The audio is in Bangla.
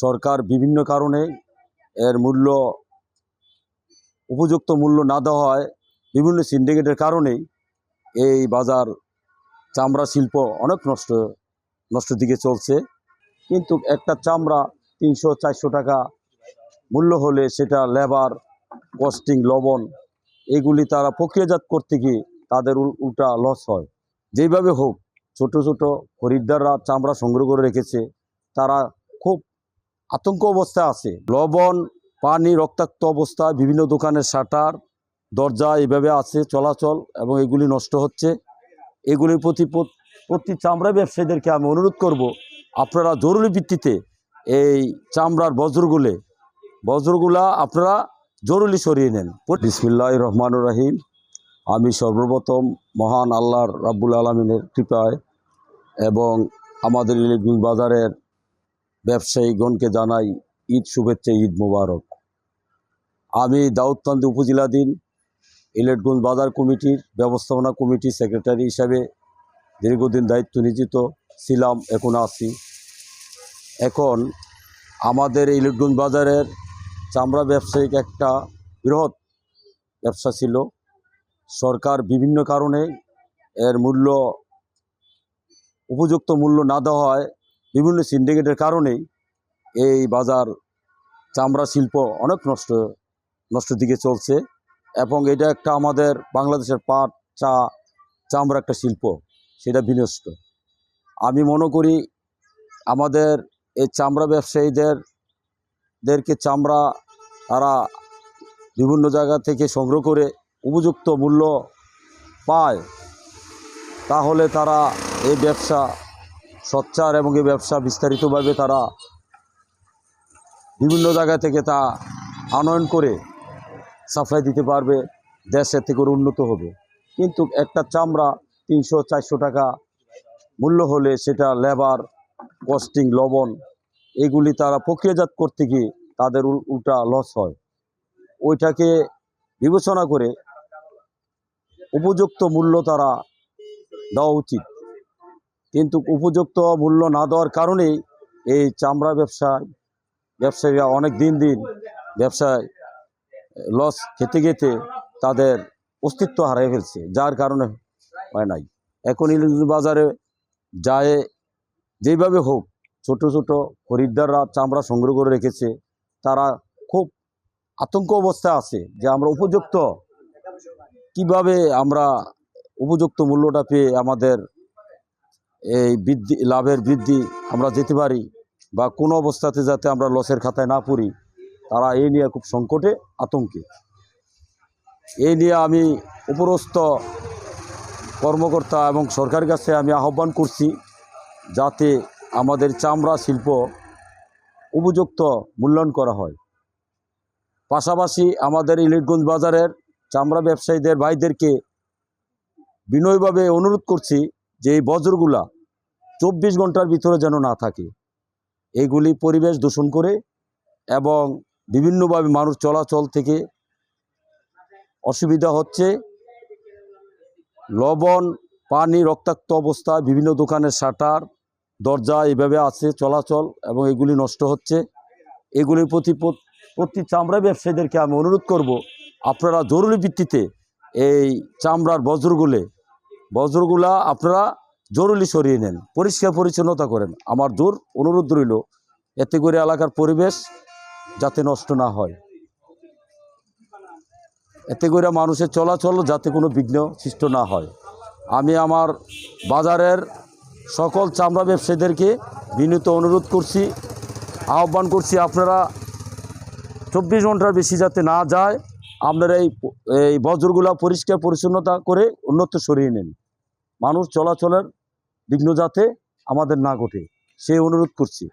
সরকার বিভিন্ন কারণে এর মূল্য, উপযুক্ত মূল্য না দেওয়া হয়। বিভিন্ন সিন্ডিকেটের কারণেই এই বাজার চামড়া শিল্প অনেক নষ্ট নষ্ট দিকে চলছে। কিন্তু একটা চামড়া তিনশো, চারশো টাকা মূল্য হলে সেটা লেবার কস্টিং লবণ, এগুলি তারা প্রক্রিয়াজাত করতে গিয়ে তাদের উল্টা লস হয়। যেইভাবে হোক, ছোট ছোট খরিদ্দাররা চামড়া সংগ্রহ করে রেখেছে, তারা আতঙ্ক অবস্থায় আছে। লবণ, পানি, রক্তাক্ত অবস্থায় বিভিন্ন দোকানের শাটার, দরজা এইভাবে আছে, চলাচল এবং এগুলি নষ্ট হচ্ছে। এগুলির প্রতি প্রতি চামড়া ব্যবসায়ীদেরকে আমি অনুরোধ করব, আপনারা জরুরি ভিত্তিতে এই চামড়ার বজ্রগুলে, বজ্রগুলা আপনারা জরুরি সরিয়ে নেন। বিসমিল্লাহ রহমান রাহিম। আমি সর্বপ্রথম মহান আল্লাহর রাব্বুল আলমিনের কৃপায় এবং আমাদের ইলেকট্রনিক বাজারের ব্যবসায়ীগণকে জানাই ঈদ শুভেচ্ছা, ঈদ মোবারক। আমি দাউদকান্দি উপজেলাধীন ইলেকট্রনিক বাজার কমিটির ব্যবস্থাপনা কমিটি সেক্রেটারি হিসাবে দীর্ঘদিন দায়িত্ব নিয়োজিত ছিলাম, এখন আছি। এখন আমাদের ইলেকট্রনিক বাজারের চামড়া ব্যবসায়িক একটা বৃহৎ ব্যবসা ছিল। সরকার বিভিন্ন কারণে এর মূল্য, উপযুক্ত মূল্য না দেওয়া হয় বিভিন্ন সিন্ডিকেটের কারণেই এই বাজার চামড়া শিল্প অনেক নষ্ট নষ্ট দিকে চলছে এবং এটা একটা আমাদের বাংলাদেশের পাট, চা, চামড়া একটা শিল্প, সেটা বিনষ্ট। আমি মনে করি আমাদের এই চামড়া ব্যবসায়ীদের দেরকে চামড়া তারা বিভিন্ন জায়গা থেকে সংগ্রহ করে উপযুক্ত মূল্য পায়, তাহলে তারা এই ব্যবসা সচ্চার এবং এই ব্যবসা বিস্তারিতভাবে তারা বিভিন্ন জায়গা থেকে তা আনয়ন করে সাপ্লাই দিতে পারবে দেশের থেকে উন্নত হবে। কিন্তু একটা চামড়া তিনশো, চারশো টাকা মূল্য হলে সেটা লেবার কস্টিং লবণ, এগুলি তারা প্রক্রিয়াজাত করতে গিয়ে তাদের উল্টা লস হয়। ওইটাকে বিবেচনা করে উপযুক্ত মূল্য তারা দেওয়া উচিত। কিন্তু উপযুক্ত মূল্য না দেওয়ার কারণেই এই চামড়া ব্যবসায়, ব্যবসায়ীরা অনেক দিন দিন ব্যবসায় লস খেতে খেতে তাদের অস্তিত্ব হারিয়ে ফেলছে, যার কারণে হয় নাই। এখন ইলিশ বাজারে যায়, যেভাবে হোক, ছোট ছোট খরিদ্দাররা চামড়া সংগ্রহ করে রেখেছে, তারা খুব আতঙ্ক অবস্থায় আছে যে আমরা উপযুক্ত, কীভাবে আমরা উপযুক্ত মূল্যটা পেয়ে আমাদের এই বৃদ্ধি, লাভের বৃদ্ধি আমরা যেতে পারি বা কোনো অবস্থাতে যাতে আমরা লসের খাতায় না পড়ি, তারা এই নিয়ে খুব সংকটে আতঙ্কে। এই নিয়ে আমি উপরস্থ কর্মকর্তা এবং সরকারের কাছে আমি আহ্বান করছি যাতে আমাদের চামড়া শিল্প উপযুক্ত মূল্যায়ন করা হয়। পাশাপাশি আমাদের ইলিটগঞ্জ বাজারের চামড়া ব্যবসায়ীদের ভাইদেরকে বিনয়ভাবে অনুরোধ করছি যে এই বজ্রগুলা চব্বিশ ঘণ্টার ভিতরে যেন না থাকে, এগুলি পরিবেশ দূষণ করে এবং বিভিন্নভাবে মানুষ চলাচল থেকে অসুবিধা হচ্ছে। লবণ, পানি, রক্তাক্ত অবস্থায় বিভিন্ন দোকানের শাটার, দরজা এভাবে আছে চলাচল এবং এগুলি নষ্ট হচ্ছে। এগুলির প্রতি প্রত- প্রতি চামড়া ব্যবসায়ীদেরকে আমি অনুরোধ করব, আপনারা জরুরি ভিত্তিতে এই চামড়ার বজ্রগুলে বজ্রগুলা আপনারা জরুরি সরিয়ে নেন, পরিষ্কার পরিচ্ছন্নতা করেন। আমার জোর অনুরোধ রইল, এতে করে এলাকার পরিবেশ যাতে নষ্ট না হয়। এতে করে মানুষের চলাচল যাতে কোনো বিঘ্ন সৃষ্ট না হয়। আমি আমার বাজারের সকল চামড়া ব্যবসায়ীদেরকে বিনীত অনুরোধ করছি, আহ্বান করছি আপনারা চব্বিশ ঘণ্টার বেশি যাতে না যায়, আপনারা এই এই বজ্রগুলা পরিষ্কার পরিচ্ছন্নতা করে উন্নত সরিয়ে নেন। মানুষ চলাচলের বিঘ্ন যাতে আমাদের না ঘটে। সেই অনুরোধ করছি।